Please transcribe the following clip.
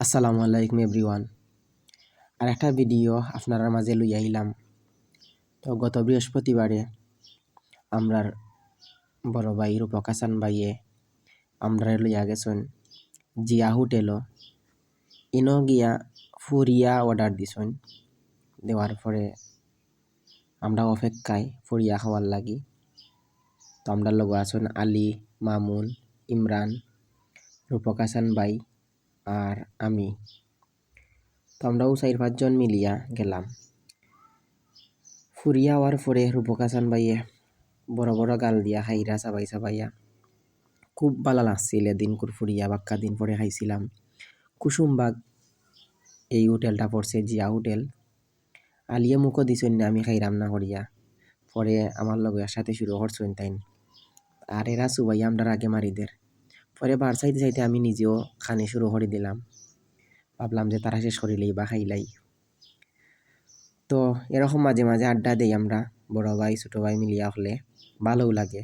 আসসালামু আলাইকুম এভরিওয়ান। আর একটা ভিডিও আপনার মাঝে লই আইলাম। তো গত বৃহস্পতিবারে আমরার বড় ভাই রূপক হাসান ভাইয়ে আমরা লইয়া গেছেন জিয়া হোটেলও। ইনো গিয়া ফুরিয়া অর্ডার দিছেন। দেওয়ার পরে আমরা অপেক্ষায় ফুরিয়া খাওয়ার লাগি। তো আমরা লগ আছেন আলী, মামুন, ইমরান, রূপক হাসান ভাই আর আমি। তো আমরাও চার পাঁচজন মিলিয়া গেলাম। ফুরিয়া হওয়ার পরে রূপক হাসান ভাইয়ে বড় বড় গাল দিয়া হাইরা চাবাই চাবাইয়া খুব ভালো লাগছিল এদিন ফুরিয়া, বাক্কা দিন পরে খাইছিলাম। কুসুমবাগ এই হোটেলটা পড়ছে জিয়া হোটেল। আলিয়া মুখও দিছেন না, আমি খাইরাম না করিয়া। পরে আমার লগে সাথে শুরু করছেন তাইন। আর এরা সুবাই আমরা আগে মারিদের পরে বার চাইতে চাইতে আমি নিজেও খানি শুরু করে দিলাম। ভাবলাম যে তারা শেষ করিলেই বা খাইলাই। তো এরকম মাঝে মাঝে আড্ডা দেই আমরা, বড় ভাই, ছোটো ভাই মিলিয়া হলে। ভালোও লাগে।